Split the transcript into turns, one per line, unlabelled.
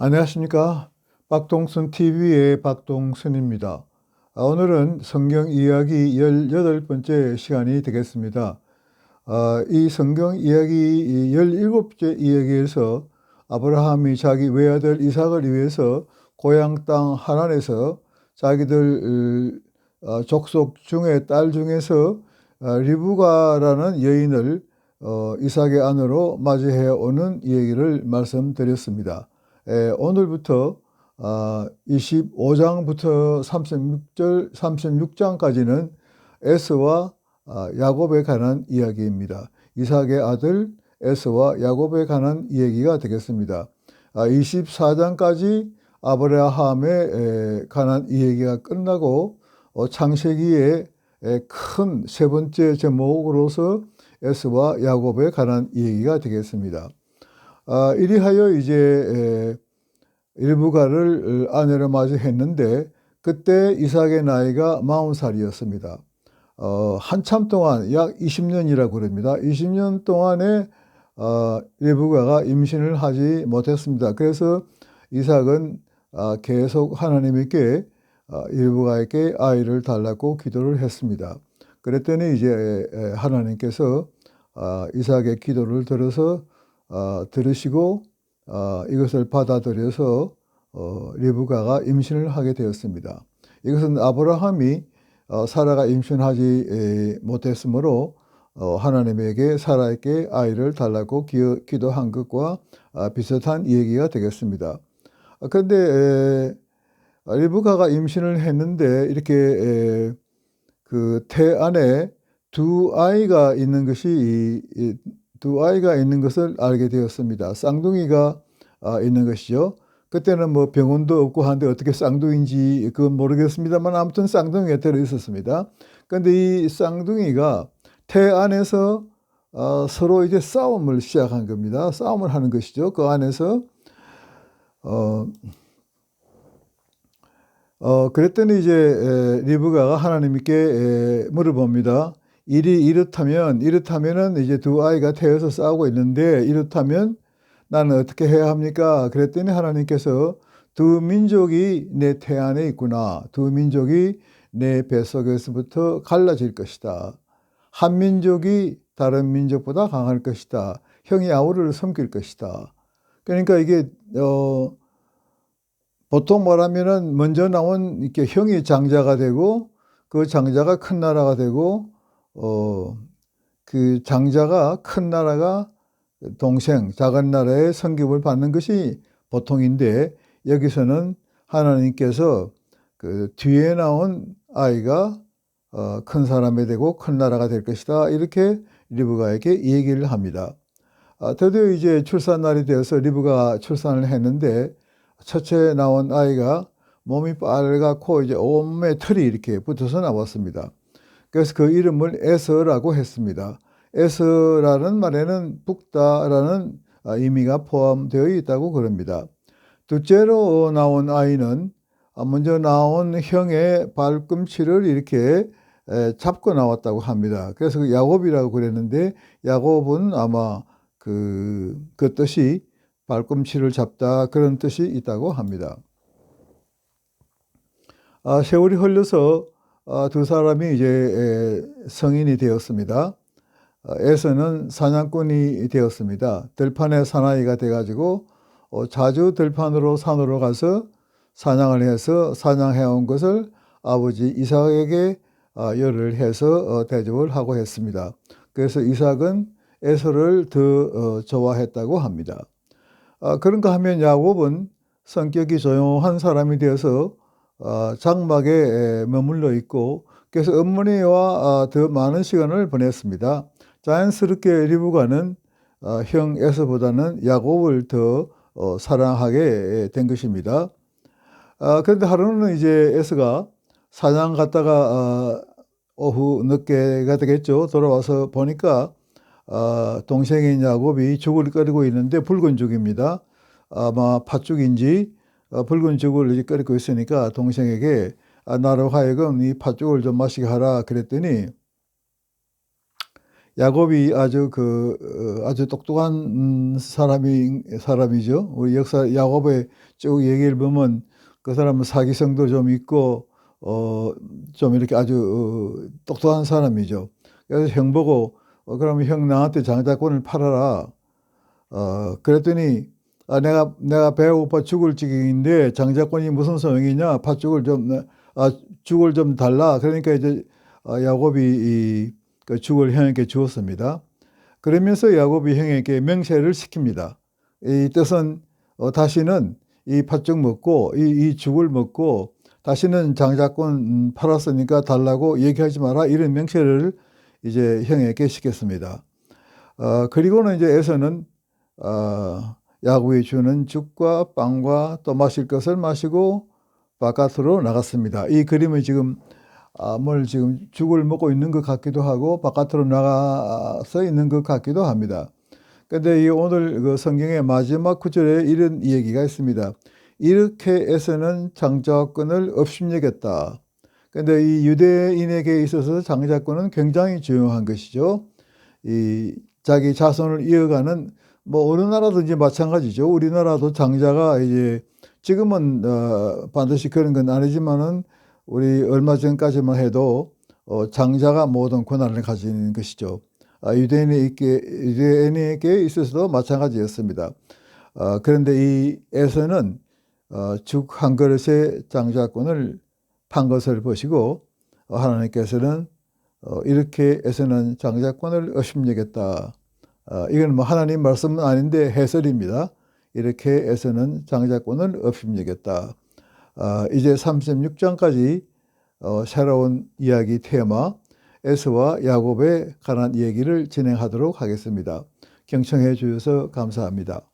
안녕하십니까. 박동순 TV의 박동순입니다. 아, 오늘은 성경 이야기 18번째 시간이 되겠습니다. 아, 이 성경 이야기 17번째 이야기에서 아브라함이 자기 외아들 이삭을 위해서 고향 땅 하란에서 자기들 어, 족속 중에 딸 중에서 아, 리브가라는 여인을 어, 이삭의 아내로 맞이해 오는 얘기를 말씀드렸습니다. 에, 오늘부터 아, 25장부터 36절, 36장까지는 에스와 아, 야곱에 관한 이야기입니다. 이삭의 아들 에스와 야곱에 관한 이야기가 되겠습니다. 아, 24장까지 아브라함에 관한 이야기가 끝나고 어, 창세기의 큰세 번째 제목으로서 에스와 야곱에 관한 이야기가 되겠습니다. 아, 이리하여 이제 일부가를 아내로 맞이했는데 그때 이삭의 나이가 40살이었습니다. 어, 한참 동안 약 20년이라고 그럽니다. 20년 동안에 어, 일부가가 임신을 하지 못했습니다. 그래서 이삭은 어, 계속 하나님께 어, 일부가에게 아이를 달라고 기도를 했습니다. 그랬더니 이제 하나님께서 어, 이삭의 기도를 들어서 어, 들으시고 어, 이것을 받아들여서 어, 리브가가 임신을 하게 되었습니다. 이것은 아브라함이 어, 사라가 임신하지 에, 못했으므로 어, 하나님에게 사라에게 아이를 달라고 기, 기도한 것과 아, 비슷한 얘기가 되겠습니다. 아, 그런데 리브가가 임신을 했는데 이렇게 에, 그 태 안에 두 아이가 있는 것이 이, 이, 두 아이가 있는 것을 알게 되었습니다. 쌍둥이가 아, 있는 것이죠. 그때는 뭐 병원도 없고 하는데 어떻게 쌍둥이인지 그건 모르겠습니다만 아무튼 쌍둥이가 들어 있었습니다. 그런데 이 쌍둥이가 태 안에서 어, 서로 이제 싸움을 시작한 겁니다. 싸움을 하는 것이죠. 그 안에서 어, 어 그랬더니 이제 에, 리브가가 하나님께 에, 물어봅니다. 일이 이렇다면 이렇다면은 이제 두 아이가 태어서 싸우고 있는데 이렇다면 나는 어떻게 해야 합니까? 그랬더니 하나님께서 두 민족이 내 태 안에 있구나. 두 민족이 내 뱃속에서부터 갈라질 것이다. 한 민족이 다른 민족보다 강할 것이다. 형이 아우를 섬길 것이다. 그러니까 이게 어 보통 말하면은 먼저 나온 이렇게 형이 장자가 되고 그 장자가 큰 나라가 되고 어, 그 장자가 큰 나라가 동생, 작은 나라의 성급을 받는 것이 보통인데 여기서는 하나님께서 그 뒤에 나온 아이가 어, 큰 사람이 되고 큰 나라가 될 것이다. 이렇게 리브가에게 얘기를 합니다. 아, 드디어 이제 출산 날이 되어서 리브가 출산을 했는데 첫째 나온 아이가 몸이 빨갛고 이제 온몸에 털이 이렇게 붙어서 나왔습니다. 그래서 그 이름을 에서라고 했습니다. 에서라는 말에는 붓다라는 의미가 포함되어 있다고 그럽니다. 둘째로 나온 아이는 먼저 나온 형의 발꿈치를 이렇게 잡고 나왔다고 합니다. 그래서 그 야곱이라고 그랬는데 야곱은 아마 그, 그 뜻이 발꿈치를 잡다 그런 뜻이 있다고 합니다. 아, 세월이 흘러서 어, 두 사람이 이제 성인이 되었습니다. 어, 에서는 사냥꾼이 되었습니다. 들판의 사나이가 돼가지고 어, 자주 들판으로 산으로 가서 사냥을 해서 사냥해온 것을 아버지 이삭에게 열을 해서 대접을 하고 했습니다. 그래서 이삭은 에서를 더 좋아했다고 합니다. 아, 그런가 하면 야곱은 성격이 조용한 사람이 되어서 어, 장막에 머물러 있고 그래서 어머니와 아, 더 많은 시간을 보냈습니다. 자연스럽게 리브가는 어, 형 에서보다는 야곱을 더 어, 사랑하게 된 것입니다. 아, 그런데 하루는 이제 에서가 사냥 갔다가 오후 늦게가 되겠죠. 돌아와서 보니까 동생인 야곱이 죽을 끓이고 있는데 붉은 죽입니다. 아마 팥죽인지 어, 붉은 죽을 이제 끓이고 있으니까 동생에게 아, 나로 하여금 이 팥죽을 좀 마시게 하라 그랬더니 야곱이 아주 그 어, 아주 똑똑한 음, 사람이 사람이죠. 우리 역사 야곱의 쭉 얘기를 보면 그 사람은 사기성도 좀 있고 어 좀 이렇게 아주 어, 똑똑한 사람이죠. 그래서 형 보고 어, 그러면 형 나한테 장자권을 팔아라. 어 그랬더니 아 내가 내가 배가 고파 죽을 지경인데 장자권이 무슨 소용이냐? 팥죽을 좀 아 죽을 좀 달라. 그러니까 이제 아, 야곱이 이, 그 죽을 형에게 주었습니다. 그러면서 야곱이 형에게 명세를 시킵니다. 이 뜻은 어, 다시는 이 팥죽 먹고 이, 이 죽을 먹고 다시는 장자권 음, 팔았으니까 달라고 얘기하지 마라 이런 명세를 이제 형에게 시켰습니다. 어, 그리고는 이제 에서는 어, 야곱이 주는 죽과 빵과 또 마실 것을 마시고 바깥으로 나갔습니다. 이 그림은 지금 아, 뭘 지금 죽을 먹고 있는 것 같기도 하고 바깥으로 나가서 있는 것 같기도 합니다. 근데 이 오늘 그 성경의 마지막 구절에 이런 얘기가 있습니다. 이렇게 해서는 장자권을 업신여겼다. 근데 이 유대인에게 있어서 장자권은 굉장히 중요한 것이죠. 이 자기 자손을 이어가는 뭐 어느 나라든지 마찬가지죠. 우리나라도 장자가 이제 지금은 어, 반드시 그런 건 아니지만은 우리 얼마 전까지만 해도 어, 장자가 모든 권한을 가지는 것이죠. 아, 유대인에게 유대인에게 있어서도 마찬가지였습니다. 어, 그런데 이 에서는 어, 죽한 그릇의 장자권을 판 것을 보시고 어, 하나님께서는 어, 이렇게 에서는 장자권을 의심여겼다. 어, 이건 뭐 하나님 말씀은 아닌데 해설입니다. 이렇게 에서는 장자권을 의심여겼다. 어, 이제 36장까지 어, 새로운 이야기 테마 에서와 야곱에 관한 얘기를 진행하도록 하겠습니다. 경청해 주셔서 감사합니다.